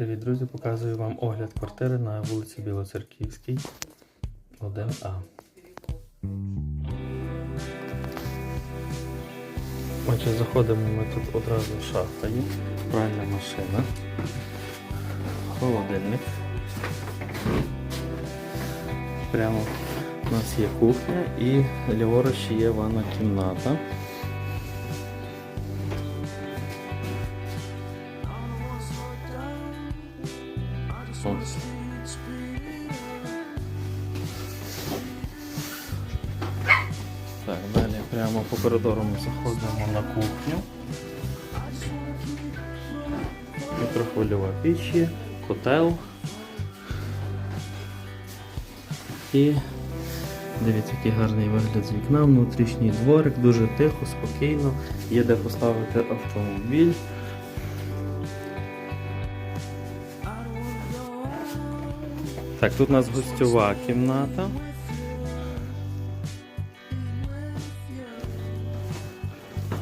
Привіт, друзі! Показую вам огляд квартири на вулиці Білоцерківській, 1А. Отже, заходимо ми тут одразу шафа є, машина, холодильник. Прямо у нас є кухня і ліворуч є ванна кімната. Ось. Так, далі прямо по коридору ми заходимо на кухню. Мікрохвильова піч є, котел. І дивіться, який гарний вигляд з вікна, внутрішній дворик, дуже тихо, спокійно, є де поставити автомобіль. Так, тут у нас гостьова кімната.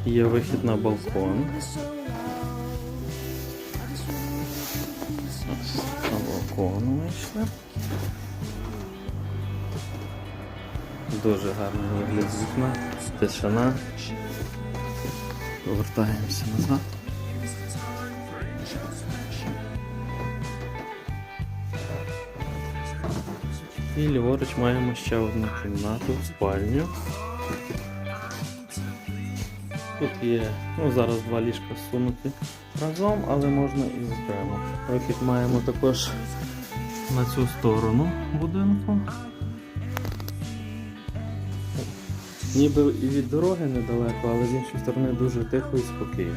Є вихід на балкон. На балкон вийшли. Дуже гарний вигляд з вікна, тишина. Повертаємося назад. І ліворуч маємо ще одну кімнату, спальню. Тут є, ну зараз два ліжка сунуті разом, але можна і окремо. Вихід маємо також на цю сторону будинку. Ніби і від дороги недалеко, але з іншої сторони дуже тихо і спокійно.